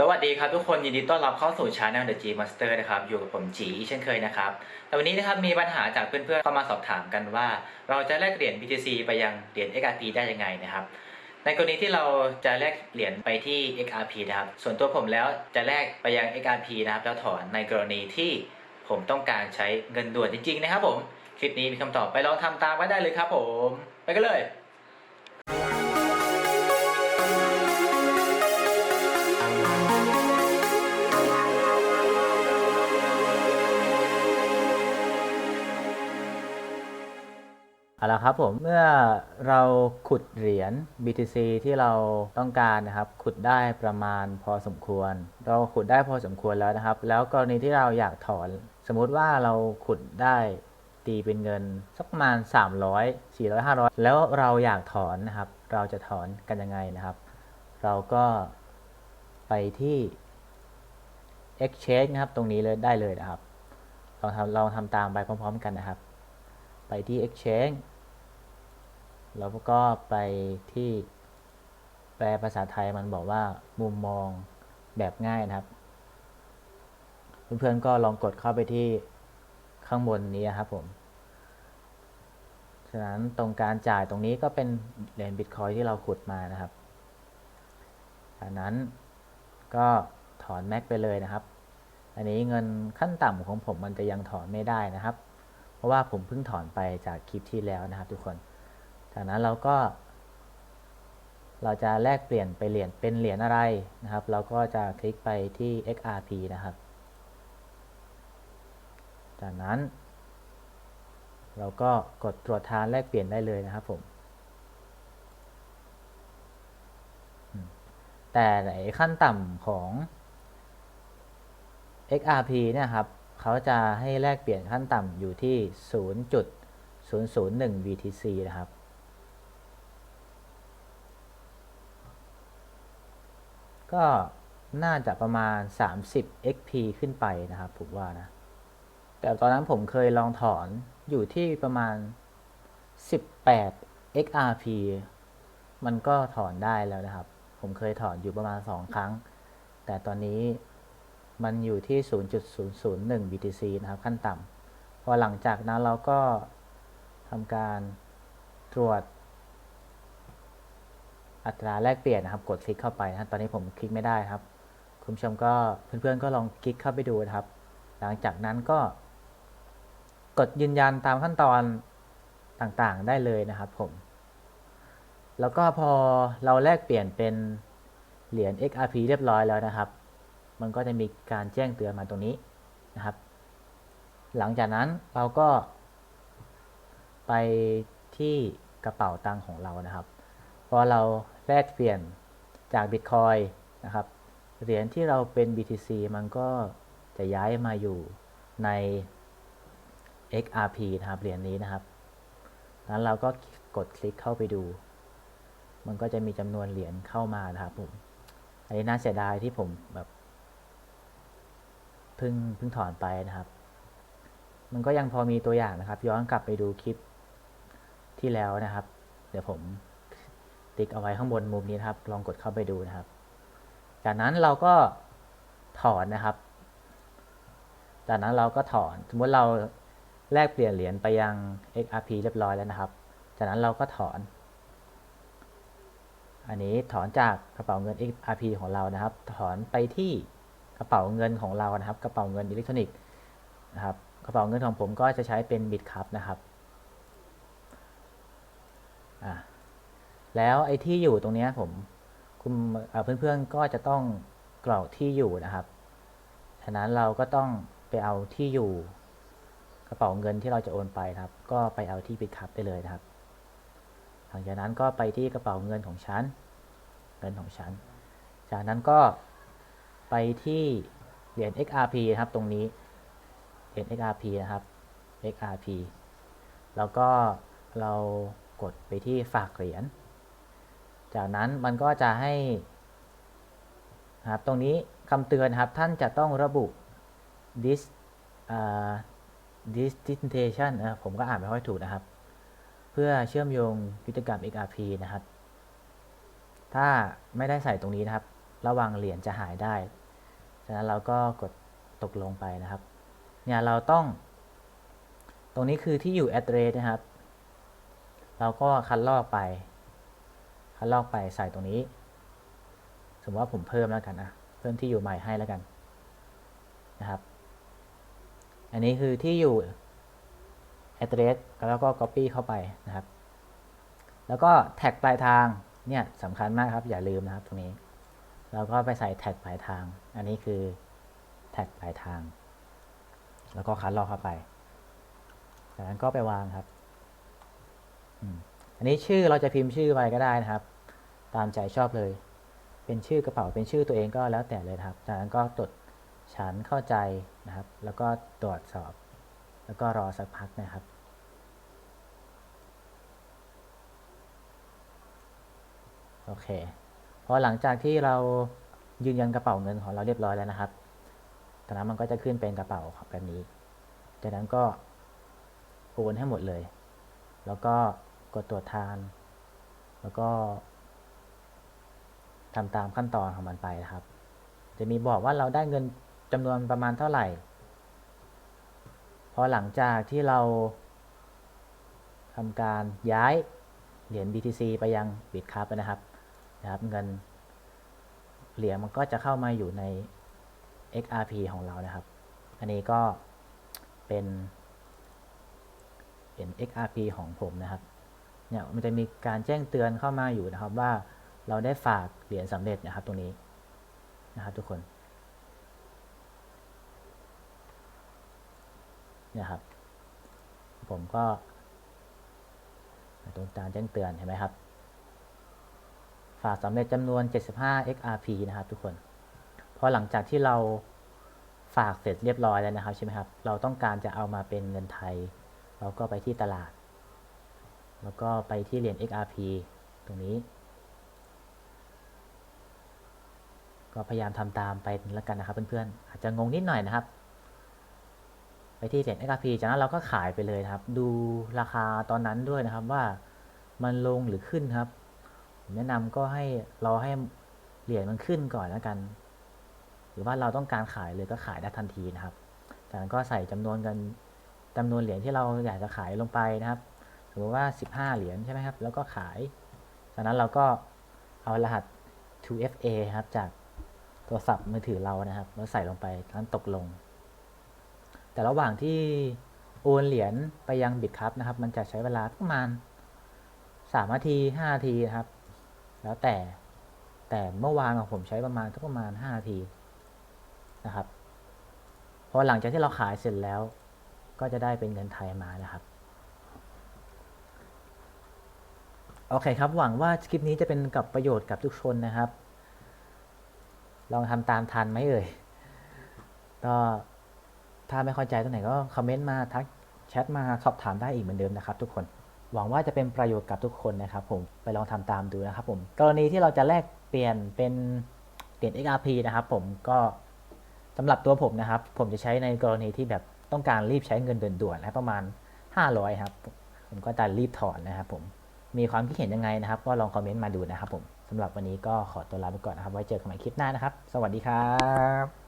สวัสดีครับทุกคนยินดีต้อนรับเข้าสู่ช anel The G Master นะครับ อยู่กับผมจีเช่นเคยนะครับ แต่วันนี้นะครับมีปัญหาจากเพื่อนๆเข้ามาสอบถามกันว่า เราจะแลกเหรียญ BTC ไปยังเหรียญ XRP ได้ยังไงนะครับ ในกรณีที่เราจะแลกเหรียญไปที่ XRP นะครับ ส่วนตัวผมแล้วจะแลกไปยัง XRP นะครับแล้วถอนในกรณีที่ผมต้องการใช้เงินด่วนจริงๆนะครับผมคลิปนี้มีคำตอบไปลองทำตามกันได้เลยครับผม ไปกันเลย เอาละครับผมเมื่อเราขุดเหรียญ BTC ที่เราต้องการนะครับ ขุดได้ประมาณพอสมควร เราขุดได้พอสมควรแล้วนะครับ แล้วกรณีที่เราอยากถอน สมมุติว่าเราขุดได้ตีเป็นเงินสักประมาณ 300 400 500 แล้วเราอยากถอนนะครับ เราจะถอนกันยังไงนะครับ เราก็ไปที่ exchange นะครับ ตรงนี้เลยได้เลยนะครับลองทำลองทำตามไปพร้อม ๆ กันนะครับ ไปที่ Exchange แล้วก็ไปที่แปลภาษาไทยมันบอกว่ามุมมองแบบง่ายนะครับ เพื่อนๆก็ลองกดเข้าไปที่ข้างบนนี้ครับผม ฉะนั้นตรงการจ่ายตรงนี้ก็เป็นเหรียญบิตคอยที่เราขุดมานะครับ จากนั้นก็ถอนแม็กไปเลยนะครับ อันนี้เงินขั้นต่ำของผมมันจะยังถอนไม่ได้นะครับ ราะว่าผมเพิ่งถอนไปจากคลิปที่แล้วนะครับทุกคน จากนั้นเราก็ เราจะแลกเปลี่ยนไปเหรียญเป็นเหรียญอะไรนะครับ เราก็จะคลิกไปที่ XRP นะครับ จากนั้น เราก็กดตรวจทานแลกเปลี่ยนได้เลยนะครับผมแต่ในขั้นต่ำของ XRP เนี่ยครับ เขาจะให้แลกเปลี่ยนขั้นต่ำอยู่ที่ 0.001 BTC นะครับ ก็น่าจะประมาณ 30 XP ขึ้นไปนะครับผมว่านะ แต่ตอนนั้นผมเคยลองถอนอยู่ที่ประมาณ 18 XRP มันก็ถอนได้แล้วนะครับ ผมเคยถอนอยู่ประมาณ 2 ครั้ง แต่ตอนนี้ มันอยู่ที่ 0.001 BTC นะครับ ขั้นต่ำพอหลังจากนั้นเราก็ทำการตรวจ อัตราแลกเปลี่ยนนะครับ กดคลิกเข้าไปนะตอนนี้ผมคลิกไม่ได้ครับ คุณผู้ชมก็เพื่อนๆก็ลองคลิกเข้าไปดูนะครับ หลังจากนั้นก็ กดยืนยันตามขั้นตอนต่างๆ ได้เลยนะครับผม แล้วก็พอเราแลกเปลี่ยนเป็นเหรียญ XRP เรียบร้อยแล้วนะครับ มันก็จะมีการแจ้งเตือนมาตรงนี้นะครับ หลังจากนั้นเราก็ไปที่กระเป๋าตังค์ของเรานะครับพอเราแลกเปลี่ยนจาก Bitcoin นะครับ เหรียญที่เราเป็น BTC มันก็จะย้ายมาอยู่ใน XRP นะครับ เหรียญนี้นะครับนั้นเราก็กดคลิกเข้าไปดู มันก็จะมีจำนวนเหรียญเข้ามานะครับผม อันนี้น่าเสียดายที่ผมแบบ เพิ่งเพิ่งถอนไปนะครับ มันก็ยังพอมีตัวอย่างนะครับ ย้อนกลับไปดูคลิปที่แล้วนะครับ เดี๋ยวผมติ๊กเอาไว้ข้างบนมุมนี้นะครับ ลองกดเข้าไปดูนะครับ จากนั้นเราก็ถอนนะครับ จากนั้นเราก็ถอน สมมติเราแลกเปลี่ยนเหรียญไปยัง XRP เรียบร้อยแล้วนะครับ จากนั้นเราก็ถอน อันนี้ถอนจากกระเป๋าเงิน XRP ของเรานะครับ ถอนไปที่ กระเป๋าเงินของเรานะครับ กระเป๋าเงินอิเล็กทรอนิกส์นะครับ กระเป๋าเงินของผมก็จะใช้เป็น Bitcup นะครับอ่าแล้วไอ้ที่อยู่ตรงนี้ผมคุณเพื่อนๆก็จะต้องกรอกที่อยู่นะครับ ฉะนั้นเราก็ต้องไปเอาที่อยู่กระเป๋าเงินที่เราจะโอนไปครับ ก็ไปเอาที่ Bitcup ได้เลยนะครับ หลังจากนั้นก็ไปที่กระเป๋าเงินของฉัน เงินของฉัน จากนั้นก็ ไปที่เหรียญ XRP นะครับตรงนี้เหรียญ XRP นะครับ XRP แล้วก็เรากดไปที่ฝากเหรียญ จากนั้นมันก็จะให้ครับตรงนี้คำเตือนครับท่านจะต้องระบุ this uh, destination นะผมก็อ่านไม่ค่อยถูกนะครับ เพื่อเชื่อมโยงกิจกรรม XRP นะครับ ถ้าไม่ได้ใส่ตรงนี้นะครับ ระวังเหรียญจะหายได้ฉะนั้นเราก็กดตกลงไปนะครับ เนี่ยเราต้อง ตรงนี้คือที่อยู่ address นะครับ เราก็คัดลอกไป คัดลอกไปใส่ตรงนี้ สมมติว่าผมเพิ่มแล้วกันนะเพิ่มที่อยู่ใหม่ให้แล้วกันนะครับ อันนี้คือที่อยู่ address แล้วก็ copy เข้าไปนะครับ แล้วก็แท็กปลายทางเนี่ยสำคัญมากครับ อย่าลืมนะครับตรงนี้ เราก็ไปใส่แท็กปลายทาง อันนี้คือแท็กปลายทาง แล้วก็คัดลอกเข้าไป จากนั้นก็ไปวางครับอันนี้ชื่อเราจะพิมพ์ชื่ออะไรก็ได้นะครับ ตามใจชอบเลย เป็นชื่อกระเป๋าเป็นชื่อตัวเองก็แล้วแต่เลยครับ จากนั้นก็ตรวจฉันเข้าใจนะครับ แล้วก็ตรวจสอบ แล้วก็รอสักพักนะครับโอเค พอหลังจากที่เรายืนยันกระเป๋าเงินของเราเรียบร้อยแล้วนะครับตอนนั้นมันก็จะขึ้นเป็นกระเป๋าแบบนี้ จากนั้นก็โอนให้หมดเลย แล้วก็กดตรวจทาน แล้วก็ทำตามขั้นตอนของมันไปนะครับ จะมีบอกว่าเราได้เงินจำนวนประมาณเท่าไหร่ พอหลังจากที่เราทำการย้ายเหรียญ BTC ไปยัง Bitcup นะครับ นะครับ เงินเหรียญมันก็จะเข้ามาอยู่ใน XRP ของเรานะครับ อันนี้ก็เป็นเหรียญ XRP ของผมนะครับ เนี่ยมันจะมีการแจ้งเตือนเข้ามาอยู่นะครับว่าเราได้ฝากเหรียญสำเร็จนะครับตรงนี้นะครับทุกคนเนี่ยครับ ผมก็ตรงการแจ้งเตือนเห็นไหมครับ ฝากสำเร็จจำนวน 75 XRP นะครับทุกคน พอหลังจากที่เราฝากเสร็จเรียบร้อยแล้วนะครับใช่ไหมครับ เราต้องการจะเอามาเป็นเงินไทย เราก็ไปที่ตลาด แล้วก็ไปที่เหรียญ XRP ตรงนี้ ก็พยายามทำตามไปแล้วกันนะครับเพื่อนๆ อาจจะงงนิดหน่อยนะครับ ไปที่เหรียญ XRP จากนั้นเราก็ขายไปเลยครับ ดูราคาตอนนั้นด้วยนะครับว่ามันลงหรือขึ้นครับ แนะนำก็ให้รอให้เหรียญมันขึ้นก่อนแล้วกัน หรือว่าเราต้องการขายเลยก็ขายได้ทันทีนะครับ จากนั้นก็ใส่จำนวนเงินจำนวนเหรียญที่เราอยากจะขายลงไปนะครับ สมมติว่า 15 เหรียญใช่ไหมครับ แล้วก็ขาย จากนั้นเราก็เอารหัส 2FA ครับจากโทรศัพท์มือถือเรานะครับแล้วใส่ลงไปนั้นตกลง แต่ระหว่างที่โอนเหรียญไปยังบิตครับนะครับ มันจะใช้เวลาประมาณ3นาที5นาทีครับ แล้วแต่แต่เมื่อวานของผมใช้ประมาณสักประมาณ 5 นาทีนะครับพอหลังจากที่เราขายเสร็จแล้ว ก็จะได้เป็นเงินไทยมานะครับโอเคครับ หวังว่าคลิปนี้จะเป็นกับประโยชน์กับทุกคนนะครับ ลองทำตามทันไหมเอ่ยก็ถ้าไม่เข้าใจตรงไหนก็คอมเมนต์มาทักแชทมาสอบถามได้อีกเหมือนเดิมนะครับทุกคน หวังว่าจะเป็นประโยชน์กับทุกคนนะครับผมไปลองทำตามดูนะครับผมกรณีที่เราจะแลกเปลี่ยนเป็นเหรียญ XRP นะครับผมก็สำหรับตัวผมนะครับ ผมจะใช้ในกรณีที่แบบต้องการรีบใช้เงินด่วนๆนะประมาณ 500ครับผมก็จะรีบถอนนะครับผมมีความคิดเห็นยังไงนะครับ ก็ลองคอมเมนต์มาดูนะครับผมสำหรับวันนี้ก็ขอตัวลาไปก่อนนะครับ ไว้เจอกันใหม่คลิปหน้านะครับ สวัสดีครับ